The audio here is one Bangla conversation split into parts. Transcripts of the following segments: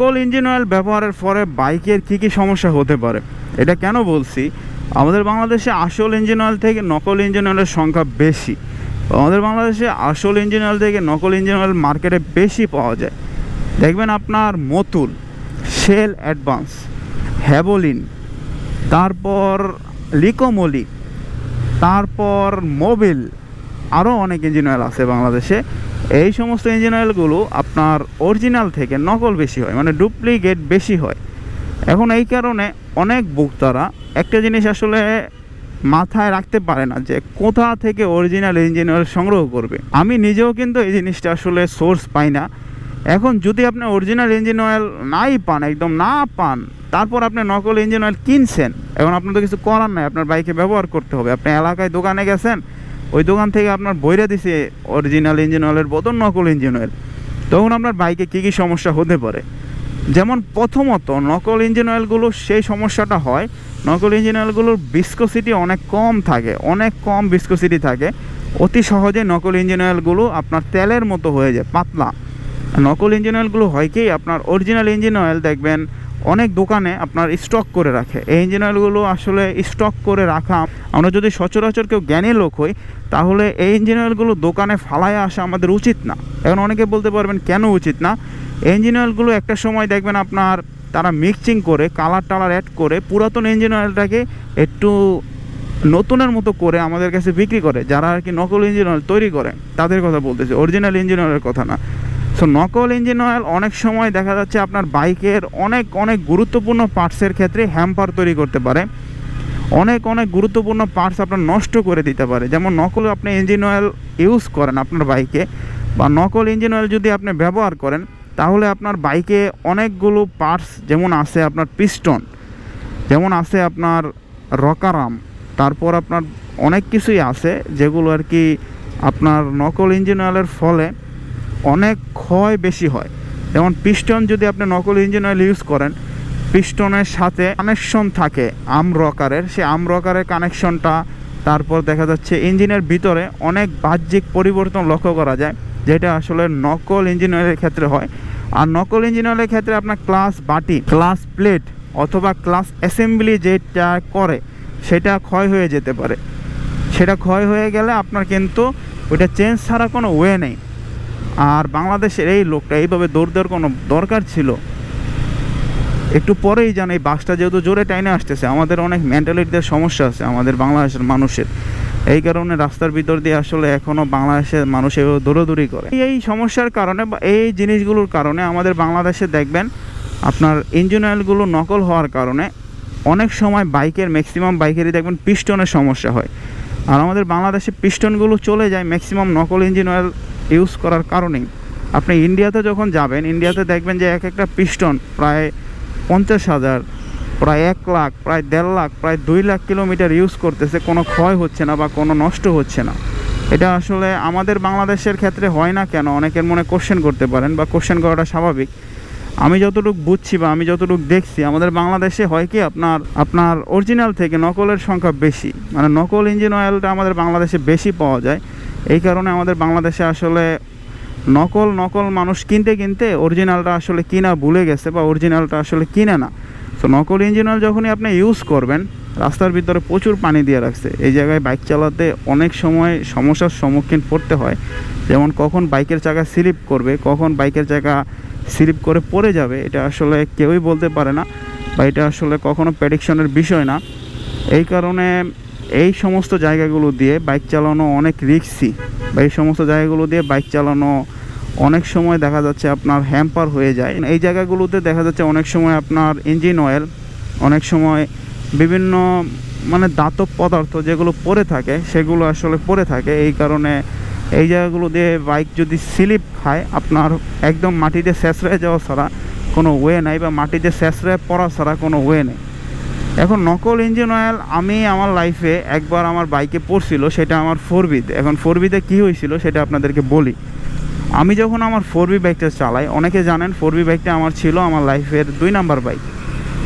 নকল ইঞ্জিন অয়েল ব্যবহারের পরে বাইকের কী কী সমস্যা হতে পারে? এটা কেন বলছি? আমাদের বাংলাদেশে আসল ইঞ্জিন অয়েল থেকে নকল ইঞ্জিন অয়েলের সংখ্যা বেশি। আমাদের বাংলাদেশে আসল ইঞ্জিন অয়েল থেকে নকল ইঞ্জিন অয়েল মার্কেটে বেশি পাওয়া যায়। দেখবেন আপনার মতুল শেল অ্যাডভান্স হ্যাবোলিন তারপর লিকোমলি তারপর মোবিল আরও অনেক ইঞ্জিন অয়েল আছে বাংলাদেশে। এই সমস্ত ইঞ্জিন অয়েলগুলো আপনার অরিজিনাল থেকে নকল বেশি হয় মানে ডুপ্লিকেট বেশি হয়। এখন এই কারণে অনেক ভোক্তারা একটা জিনিস আসলে মাথায় রাখতে পারে না যে কোথা থেকে অরিজিনাল ইঞ্জিন অয়েল সংগ্রহ করবে। আমি নিজেও কিন্তু এই জিনিসটা আসলে সোর্স পাই না। এখন যদি আপনি অরিজিনাল ইঞ্জিন অয়েল নাই পান, একদম না পান, তারপর আপনি নকল ইঞ্জিন অয়েল কিনছেন, এখন আপনার তো কিছু করার নাই, আপনার বাইকে ব্যবহার করতে হবে। আপনি এলাকায় দোকানে গেছেন ওই দোকান থেকে আপনার বইরা দিছে অরিজিনাল ইঞ্জিন অয়েলের বদল নকল ইঞ্জিন অয়েল তখন আপনার বাইকে কী কী সমস্যা হতে পারে? যেমন প্রথমত, নকল ইঞ্জিন অয়েলগুলো সেই সমস্যাটা হয়, নকল ইঞ্জিন অয়েলগুলোর বিস্কোসিটি অনেক কম থাকে, অনেক কম বিস্কোসিটি থাকে। অতি সহজে নকল ইঞ্জিন অয়েলগুলো আপনার তেলের মতো হয়ে যায়, পাতলা। নকল ইঞ্জিন অয়েলগুলো হয় কি, আপনার অরিজিনাল ইঞ্জিন অয়েল দেখবেন অনেক দোকানে আপনার স্টক করে রাখে। এই ইঞ্জিন অয়েলগুলো আসলে স্টক করে রাখা। আমরা যদি সচরাচর কেউ জ্ঞানী লোক হই, তাহলে এই ইঞ্জিন অয়েলগুলো দোকানে ফালায় আসা আমাদের উচিত না। এখন অনেকে বলতে পারবেন, কেন উচিত না? ইঞ্জিন অয়েলগুলো একটা সময় দেখবেন আপনার তারা মিক্সিং করে কালার টালার অ্যাড করে, পুরাতন ইঞ্জিন অয়েলটাকে একটু নতুনের মতো করে আমাদের কাছে বিক্রি করে। যারা আর কি নকল ইঞ্জিন অয়েল তৈরি করে তাদের কথা বলতেছে। অরিজিনাল ইঞ্জিন অয়েলের কথা না। সো নকল ইঞ্জিন অয়েল অনেক সময় দেখা যাচ্ছে আপনার বাইকের অনেক অনেক গুরুত্বপূর্ণ পার্টসের ক্ষেত্রে হ্যাম্পার তৈরি করতে পারে। অনেক অনেক গুরুত্বপূর্ণ পার্টস আপনার নষ্ট করে দিতে পারে। যেমন নকল আপনি ইঞ্জিন অয়েল ইউজ করেন আপনার বাইকে বা নকল ইঞ্জিন অয়েল যদি আপনি ব্যবহার করেন, তাহলে আপনার বাইকে অনেকগুলো পার্টস যেমন আছে আপনার পিস্টন যেমন আছে আপনার রকারাম তারপর আপনার অনেক কিছুই আছে যেগুলো আর কি আপনার নকল ইঞ্জিন অয়েলের ফলে অনেক ক্ষয় বেশি হয়। যেমন পিস্টন যদি আপনি নকল ইঞ্জিন অয়েল ইউজ করেন, পিস্টনের সাথে কানেকশন থাকে আম রকারের। সেই আম রকারের কানেকশনটা তারপর দেখা যাচ্ছে ইঞ্জিনের ভিতরে অনেক বাহ্যিক পরিবর্তন লক্ষ্য করা যায়, যেটা আসলে নকল ইঞ্জিন অয়েলের ক্ষেত্রে হয়। আর নকল ইঞ্জিন অয়েলের ক্ষেত্রে আপনার ক্লাস বাটি ক্লাস প্লেট অথবা ক্লাস অ্যাসেম্বলি যেটা করে, সেটা ক্ষয় হয়ে যেতে পারে। সেটা ক্ষয় হয়ে গেলে আপনার কিন্তু ওইটা চেঞ্জ ছাড়া কোনো ওয়ে নেই। আর বাংলাদেশের এই লোকটা এইভাবে দৌড় দেওয়ার কোনো দরকার ছিল? একটু পরেই জান এই বাসটা যেহেতু জোরে টাইনে আসতেছে, আমাদের অনেক মেন্টালিটিতে সমস্যা আছে আমাদের বাংলাদেশের মানুষের। এই কারণে রাস্তার ভিতর দিয়ে আসলে এখনও বাংলাদেশের মানুষ এভাবে দৌড়াদৌড়ি করে। এই সমস্যার কারণে বা এই জিনিসগুলোর কারণে আমাদের বাংলাদেশে দেখবেন, আপনার ইঞ্জিন অয়েলগুলো নকল হওয়ার কারণে অনেক সময় বাইকের ম্যাক্সিমাম বাইকেরই দেখবেন পিস্টনের সমস্যা হয়। আর আমাদের বাংলাদেশে পিস্টনগুলো চলে যায় ম্যাক্সিমাম নকল ইঞ্জিন অয়েল ইউজ করার কারণেই। আপনি ইন্ডিয়াতে যখন যাবেন ইন্ডিয়াতে দেখবেন যে এক একটা পিস্টন প্রায় পঞ্চাশ হাজার, প্রায় এক লাখ, প্রায় দেড় লাখ, প্রায় দুই লাখ কিলোমিটার ইউজ করতেছে, কোনো ক্ষয় হচ্ছে না বা কোনো নষ্ট হচ্ছে না। এটা আসলে আমাদের বাংলাদেশের ক্ষেত্রে হয় না কেন? অনেকের মনে কোশ্চেন করতে পারেন বা কোশ্চেন করাটা স্বাভাবিক। আমি যতটুকু বুঝছি বা আমি যতটুকু দেখছি, আমাদের বাংলাদেশে হয় কি আপনার আপনার অরিজিনাল থেকে নকলের সংখ্যা বেশি। মানে নকল ইঞ্জিন অয়েলটা আমাদের বাংলাদেশে বেশি পাওয়া যায়। এই কারণে আমাদের বাংলাদেশে আসলে নকল নকল মানুষ কিনতে কিনতে অরিজিনালটা আসলে কিনা ভুলে গেছে বা অরিজিনালটা আসলে কিনে না। তো নকল ইঞ্জিনাল যখনই আপনি ইউজ করবেন, রাস্তার ভিতরে প্রচুর পানি দিয়ে রাখছে। এই জায়গায় বাইক চালাতে অনেক সময় সমস্যার সম্মুখীন পড়তে হয়। যেমন কখন বাইকের চাকা স্লিপ করবে, কখন বাইকের চাকা স্লিপ করে পড়ে যাবে, এটা আসলে কেউই বলতে পারে না বা এটা আসলে কখনো প্রেডিকশনের বিষয় না। এই কারণে এই সমস্ত জায়গাগুলো দিয়ে বাইক চালানো অনেক রিক্সি বা এই সমস্ত জায়গাগুলো দিয়ে বাইক চালানো অনেক সময় দেখা যাচ্ছে আপনার হ্যাম্পার হয়ে যায়। এই জায়গাগুলোতে দেখা যাচ্ছে অনেক সময় আপনার ইঞ্জিন অয়েল অনেক সময় বিভিন্ন মানে দাতব পদার্থ যেগুলো পড়ে থাকে, সেগুলো আসলে পড়ে থাকে। এই কারণে এই জায়গাগুলো দিয়ে বাইক যদি স্লিপ খায়, আপনার একদম মাটিতে শেষরায় যাওয়া ছাড়া কোনো ওয়ে নাই বা মাটিতে শেষরায় পড়া ছাড়া কোনো ওয়ে নেই। এখন নকল ইঞ্জিন অয়েল আমি আমার লাইফে একবার আমার বাইকে পড়ছিল, সেটা আমার ফোর বিতে এখন ফোর বিতে কী হয়েছিল সেটা আপনাদেরকে বলি। আমি যখন আমার ফোর বি বাইকটা চালাই, অনেকে জানেন ফোর বি বাইকটা আমার ছিল আমার লাইফের দুই number bike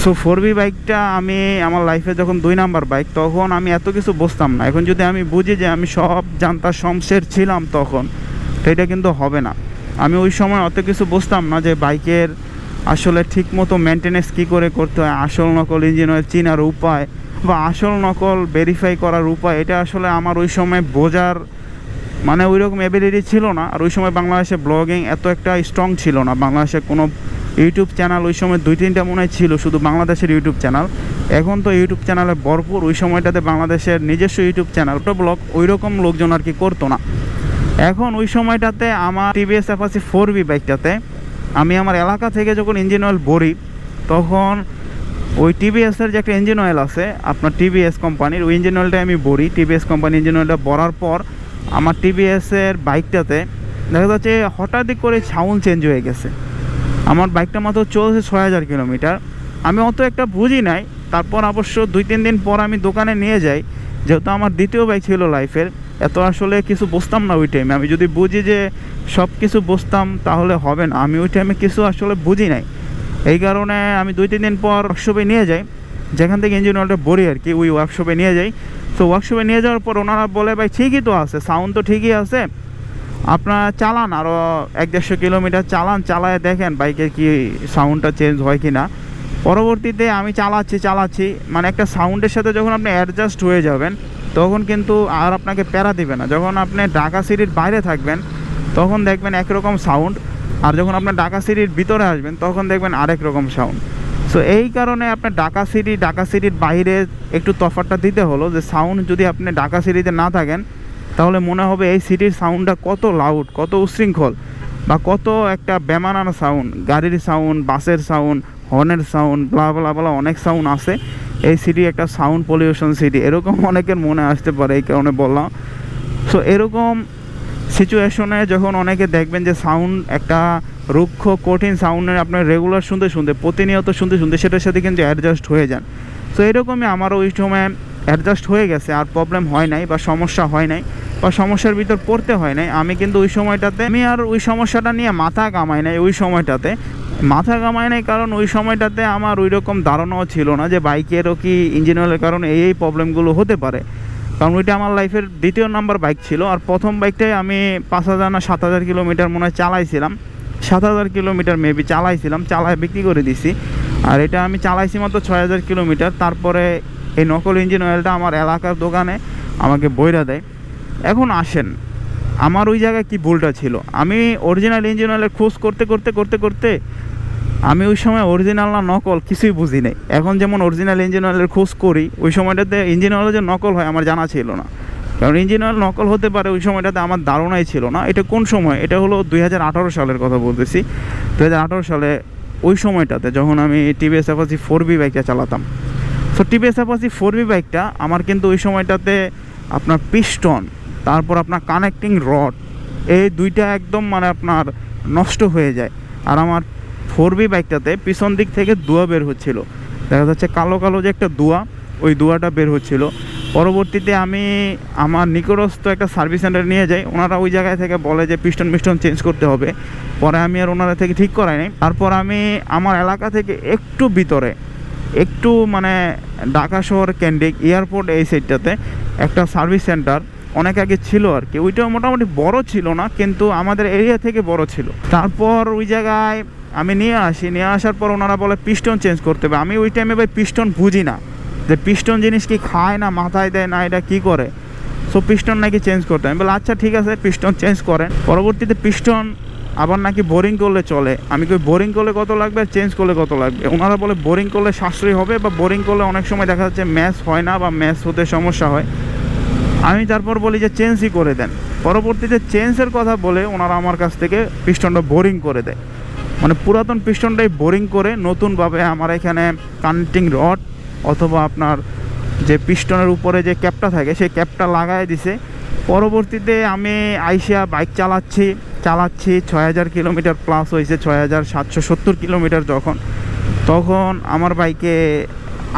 so four V বাইকটা আমি আমার লাইফে যখন দুই নাম্বার বাইক তখন আমি এত কিছু বুঝতাম না। এখন যদি আমি বুঝি যে আমি সব জানতা শমশের ছিলাম তখন এটা কিন্তু হবে না। আমি ওই সময় অত কিছু বুঝতাম না যে বাইকের আসলে ঠিক মতো মেনটেনেন্স কী করে করতে হয়? আসল নকল ইঞ্জিন অয়েল চেনার উপায় বা আসল নকল ভেরিফাই করার উপায়, এটা আসলে আমার ওই সময় বোঝার মানে ওই রকম এবিলিটি ছিল না। আর ওই সময় বাংলাদেশে ব্লগিং এত একটা স্ট্রং ছিল না। বাংলাদেশে কোনো ইউটিউব চ্যানেল ওই সময় দুই, তিনটা মনে ছিল, শুধু বাংলাদেশের ইউটিউব চ্যানেল এখন তো ইউটিউব চ্যানেলে ভরপুর। ওই সময়টাতে বাংলাদেশের নিজস্ব ইউটিউব চ্যানেল তো ব্লগ ওই রকম লোকজন আর কি করতো না। এখন ওই সময়টাতে আমার টিভিএস অ্যাপাসি ফোর বি বাইকটাতে আমি আমার এলাকা থেকে যখন ইঞ্জিন অয়েল ভরি, তখন ওই টিভিএসের যে একটা ইঞ্জিন অয়েল আছে, আপনার টিভিএস কোম্পানির ওই ইঞ্জিন অয়েলটা আমি ভরি। টিভিএস কোম্পানি ইঞ্জিন অয়েলটা ভরার পর আমার টিভিএসের বাইকটাতে দেখা যাচ্ছে হঠাৎই করে সাউন্ড চেঞ্জ হয়ে গেছে। আমার বাইকটা মাত্র চলছে ছয় হাজার কিলোমিটার। আমি অত একটা বুঝি নাই। তারপর অবশ্য দুই তিন দিন পর আমি দোকানে নিয়ে যাই, যেহেতু আমার দ্বিতীয় বাইক ছিল লাইফের এত আসলে কিছু বুঝতাম না ওই টাইমে আমি যদি বুঝি যে সব কিছু বুঝতাম, তাহলে হবে না। আমি ওই টাইমে কিছু আসলে বুঝি নাই। এই কারণে আমি দুই, তিন দিন পর ওয়ার্কশপে নিয়ে যাই। যেখান থেকে ইঞ্জিন অয়েলটা ভরি আর কি, ওই ওয়ার্কশপে নিয়ে যাই। তো ওয়ার্কশপে নিয়ে যাওয়ার পর ওনারা বলে, ভাই, ঠিকই তো আছে সাউন্ড তো ঠিকই আছে। আপনার চালান আরও এক দেড়শো কিলোমিটার চালান, চালায় দেখেন বাইকের কি সাউন্ডটা চেঞ্জ হয় কি না পরবর্তীতে আমি চালাচ্ছি চালাচ্ছি। মানে একটা সাউন্ডের সাথে যখন আপনি অ্যাডজাস্ট হয়ে যাবেন তখন কিন্তু আর আপনাকে প্যারা দিবে না। যখন আপনি ঢাকা সিটির বাইরে থাকবেন, তখন দেখবেন একরকম সাউন্ড আর যখন আপনার ঢাকা সিটির ভিতরে আসবেন, তখন দেখবেন আরেক রকম সাউন্ড সো এই কারণে আপনার ঢাকা সিটি, ঢাকা সিটির বাইরে একটু তফাৎটা দিতে হলো যে সাউন্ড যদি আপনি ঢাকা সিটিতে না থাকেন, তাহলে মনে হবে এই সিটির সাউন্ডটা কত লাউড কত উশৃঙ্খল, বা কত একটা বেমানানো সাউন্ড গাড়ির সাউন্ড বাসের সাউন্ড হর্নের সাউন্ড ব্লা ব্লা ব্লা অনেক সাউন্ড আছে। এই সিটি একটা সাউন্ড পলিউশন সিটি এরকম অনেকের মনে আসতে পারে, এই কারণে বললাম। সো এরকম সিচুয়েশনে যখন অনেকে দেখবেন যে সাউন্ড একটা রুক্ষ, কঠিন সাউন্ডের আপনার রেগুলার শুনতে শুনতে, প্রতিনিয়ত শুনতে শুনতে সেটার সাথে কিন্তু অ্যাডজাস্ট হয়ে যান। তো এরকমই আমারও ওই সময় অ্যাডজাস্ট হয়ে গেছে, আর প্রবলেম হয় নাই বা সমস্যা হয় নাই বা সমস্যার ভিতর পড়তে হয় নাই। আমি কিন্তু ওই সময়টাতে, আমি আর ওই সমস্যাটা নিয়ে মাথা কামাই নাই ওই সময়টাতে। মাথা কামাই নাই কারণ ওই সময়টাতে আমার ওই রকম ধারণাও ছিল না যে বাইকেরও কি ইঞ্জিন অয়েলের কারণে এই এই প্রবলেমগুলো হতে পারে। কারণ ওইটা আমার লাইফের দ্বিতীয় নাম্বার বাইক ছিল আর প্রথম বাইকটাই আমি পাঁচ হাজার না সাত হাজার কিলোমিটার মনে হয় চালাইছিলাম। সাত হাজার কিলোমিটার মেবি চালাইছিলাম, চালায় বিক্রি করে দিছি। আর এটা আমি চালাইছি মাত্র ছয় হাজার কিলোমিটার, তারপরে এই নকল ইঞ্জিন অয়েলটা আমার এলাকার দোকানে আমাকে বইরা দেয়। এখন আসেন। আমার ওই জায়গায় কি ভুলটা ছিল? আমি অরিজিনাল ইঞ্জিন অয়েলের খোঁজ করতে করতে করতে করতে আমি ওই সময় অরিজিনাল না নকল কিছুই বুঝি নাই। এখন যেমন অরিজিনাল ইঞ্জিন অয়েলের খোঁজ করি, ওই সময়টাতে ইঞ্জিন অয়েল যে নকল হয় আমার জানা ছিল না। কারণ ইঞ্জিন অয়েল নকল হতে পারে ওই সময়টাতে আমার ধারণাই ছিল না। এটা কোন সময়? এটা হলো দুই হাজার আঠারো সালের কথা বলতেছি। দু হাজার আঠারো সালে ওই সময়টাতে যখন আমি টিভিএস অ্যাপাসি ফোর বি বাইকটা চালাতাম। So TVS Apache four V বাইকটা আমার কিন্তু ওই সময়টাতে আপনার পিস্টন তারপর আপনার কানেক্টিং রড এই দুইটা একদম মানে আপনার নষ্ট হয়ে যায়। আর আমার ফোর বি বাইকটাতে পিছন দিক থেকে দুয়া বের হচ্ছিল। দেখা যাচ্ছে কালো কালো যে একটা দুয়া, ওই দুয়াটা বের হচ্ছিল। পরবর্তীতে আমি আমার নিকটস্থ একটা সার্ভিস সেন্টার নিয়ে যাই, ওনারা ওই জায়গায় থেকে বলে যে পিস্টন মিস্টন চেঞ্জ করতে হবে। পরে আমি আর ওনারা থেকে ঠিক করাই নাই। তারপর আমি আমার এলাকা থেকে একটু ভিতরে, একটু মানে ঢাকা শহর কেন্দ্রিক এয়ারপোর্ট এই সাইডটাতে একটা সার্ভিস সেন্টার অনেক আগে ছিল আর কি। ওইটাও মোটামুটি বড় ছিল না, কিন্তু আমাদের এরিয়া থেকে বড় ছিল। তারপর ওই জায়গায় আমি নিয়ে আসি, নিয়ে আসার পর ওনারা বলে পিস্টন চেঞ্জ করতে হবে। আমি ওই টাইমে ভাই পিস্টন বুঝি না। যে পিস্টন জিনিস কি খায় না, মাথায় দেয় না, এটা কি করে? সো পিস্টন নাকি চেঞ্জ করতে আমি বলে আচ্ছা ঠিক আছে পিস্টন চেঞ্জ করেন। পরবর্তীতে পিস্টন আবার নাকি বোরিং করলে চলে। আমি কই বোরিং করলে কত লাগবে? আর চেঞ্জ করলে কত লাগবে? ওনারা বলে বোরিং করলে সাশ্রয়ী হবে বা বোরিং করলে অনেক সময় দেখা যাচ্ছে ম্যাচ হয় না বা ম্যাচ হতে সমস্যা হয়। আমি তারপর বলি যে চেঞ্জই করে দেন। পরবর্তীতে চেঞ্জের কথা বলে ওনারা আমার কাছ থেকে পিস্টনটা বোরিং করে দেয়। মানে পুরাতন পিস্টনটাই বোরিং করে নতুনভাবে আমার এখানে কানেক্টিং রড অথবা আপনার যে পিস্টনের উপরে যে ক্যাপটা থাকে, সেই ক্যাপটা লাগাই দিছে। পরবর্তীতে আমি আইসিয়া বাইক চালাচ্ছি চালাচ্ছি ছয় হাজার কিলোমিটার প্লাস হয়েছে ছয় হাজার সাতশো সত্তর কিলোমিটার যখন। তখন আমার বাইকে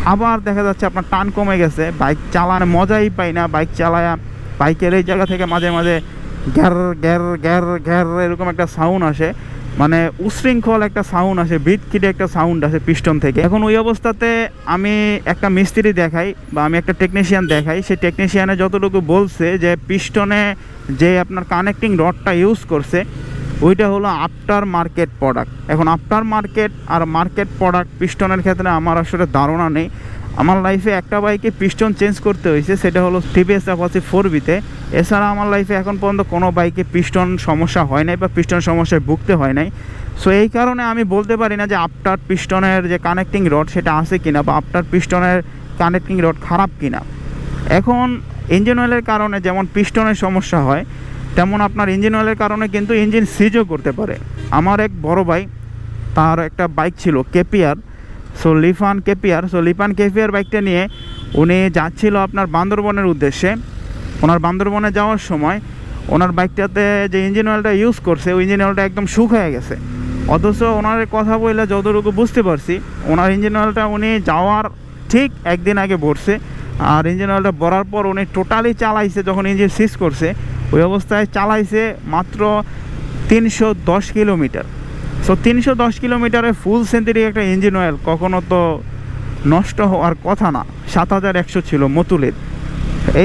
আবার দেখা যাচ্ছে আপনার টান কমে গেছে। বাইক চালানো মজাই পাই না। বাইক চালায়া বাইকের এই জায়গা থেকে মাঝে মাঝে গ্যার গ্যার গ্যার গ্যার এরকম একটা সাউন্ড আসে। মানে উশৃঙ্খল একটা সাউন্ড আসে, বিটকিটে একটা সাউন্ড আসে পিস্টন থেকে। এখন ওই অবস্থাতে আমি একটা মিস্ত্রি দেখাই বা আমি একটা টেকনিশিয়ান দেখাই। সেই টেকনিশিয়ানে যতটুকু বলছে যে পিস্টনে যে আপনার কানেক্টিং রডটা ইউজ করছে ওইটা হলো আফটার মার্কেট প্রোডাক্ট এখন আফটার মার্কেট আর মার্কেট প্রোডাক্ট পিস্টনের ক্ষেত্রে আমার আসলে ধারণা নেই। আমার লাইফে একটা বাইকে পিস্টন চেঞ্জ করতে হয়েছে, সেটা হলো টিভিএস অ্যাপাচি ফোর বিতে এছাড়া আমার লাইফে এখন পর্যন্ত কোনো বাইকে পিস্টন সমস্যা হয় নাই বা পিস্টন সমস্যায় ভুগতে হয় নাই। সো এই কারণে আমি বলতে পারি না যে আফটার পিস্টনের যে কানেক্টিং রড সেটা আছে কিনা বা আফটার পিস্টনের কানেক্টিং রড খারাপ কিনা। এখন ইঞ্জিন অয়েলের কারণে যেমন পিস্টনের সমস্যা হয় তেমন আপনার ইঞ্জিন অয়েলের কারণে কিন্তু ইঞ্জিন সিজও করতে পারে। আমার এক বড় ভাই, তার একটা বাইক ছিল KPR so Lifan KPR so Lifan KPR বাইকটা নিয়ে উনি যাচ্ছিল আপনার বান্দরবনের উদ্দেশ্যে। ওনার বান্দরবনে যাওয়ার সময় ওনার বাইকটাতে যে ইঞ্জিন অয়েলটা ইউজ করছে, ওই ইঞ্জিন অয়েলটা একদম শুকিয়ে গেছে। অথচ ওনার কথা বললে যতটুকু বুঝতে পারছি, ওনার ইঞ্জিন অয়েলটা উনি যাওয়ার ঠিক একদিন আগে ভরছে। আর ইঞ্জিন অয়েলটা ভরার পর উনি টোটালি চালাইছে যখন ইঞ্জিন সিজ করছে। ওই অবস্থায় চালাইছে মাত্র তিনশো দশ কিলোমিটার। সো তিনশো দশ কিলোমিটারে ফুল সেন্টারি একটা ইঞ্জিন অয়েল কখনো তো নষ্ট হওয়ার কথা না। সাত হাজার একশো ছিল মতুলের।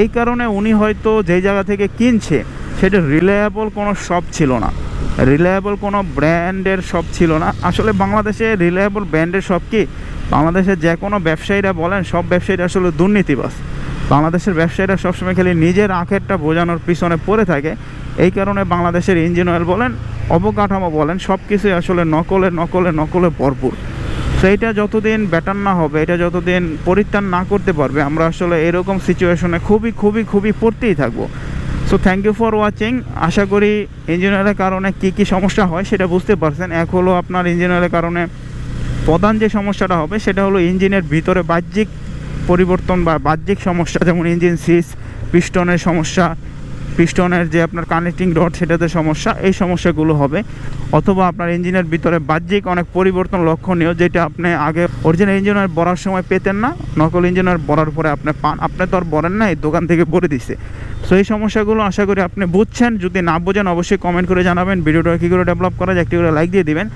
এই কারণে উনি হয়তো যেই জায়গা থেকে কিনছে, সেটা রিলায়েবল কোনো শপ ছিল না। রিলায়েবল কোনো ব্র্যান্ডের শপ ছিল না। আসলে বাংলাদেশে রিলায়েবল ব্র্যান্ডের শপ কি? বাংলাদেশের যে কোনো ব্যবসায়ীরা বলেন, সব ব্যবসায়ীরা আসলে দুর্নীতিবাস বাংলাদেশের ব্যবসায়ীরা সবসময় খালি নিজের আখেরটা বোঝানোর পিছনে পড়ে থাকে। এই কারণে বাংলাদেশের ইঞ্জিন অয়েল বলেন, অবকাঠামো বলেন সব কিছুই আসলে নকলে নকলে নকলে ভরপুর। সেইটা যতদিন ব্যাটার না হবে, এটা যতদিন পরিত্রাণ না করতে পারবে, আমরা আসলে এরকম সিচুয়েশনে খুবই খুবই খুবই পড়তেই থাকব। So thank you for watching আশা করি ইঞ্জিনিয়ারের কারণে কী কী সমস্যা হয় সেটা বুঝতে পারছেন। এক হলো আপনার ইঞ্জিনিয়ারের কারণে প্রধান যে সমস্যাটা হবে, সেটা হলো ইঞ্জিনের ভিতরে বাহ্যিক পরিবর্তন বা বাহ্যিক সমস্যা, যেমন ইঞ্জিন সিস পিস্টনের সমস্যা পিস্টনের যে আপনার কানেক্টিং রড সেটাতে সমস্যা, এই সমস্যাগুলো হবে। অথবা আপনার ইঞ্জিনের ভিতরে বাহ্যিক অনেক পরিবর্তন লক্ষণীয়, যেটা আপনি আগে অরিজিনাল ইঞ্জিনিয়ার বরার সময় পেতেন না, নকল ইঞ্জিনিয়ার বরার পরে আপনি পান। আপনি তো আর বলেন না, এই দোকান থেকে বলে দিছে। সো এই সমস্যাগুলো আশা করি আপনি বুঝছেন। যদি না বোঝেন, অবশ্যই কমেন্ট করে জানাবেন। ভিডিওটা কী করে ডেভেলপ করা যায়, একটি করে লাইক দিয়ে দিবেন।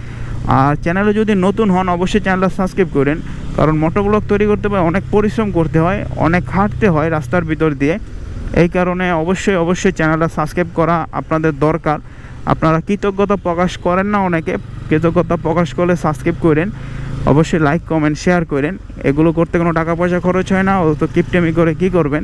আর চ্যানেলে যদি নতুন হন, অবশ্যই চ্যানেলটা সাবস্ক্রাইব করেন। কারণ মোটোব্লগ তৈরি করতে হয় অনেক পরিশ্রম করতে হয়, অনেক হাঁটতে হয় রাস্তার ভিতর দিয়ে। এই কারণে অবশ্যই অবশ্যই চ্যানেলটা সাবস্ক্রাইব করা আপনাদের দরকার। আপনারা কৃতজ্ঞতা প্রকাশ করেন না অনেকে, কৃতজ্ঞতা প্রকাশ করলে সাবস্ক্রাইব করেন। অবশ্যই লাইক কমেন্ট শেয়ার করেন। এগুলো করতে কোনো টাকা পয়সা খরচ হয় না ও তো কিপটেমি করে কী করবেন?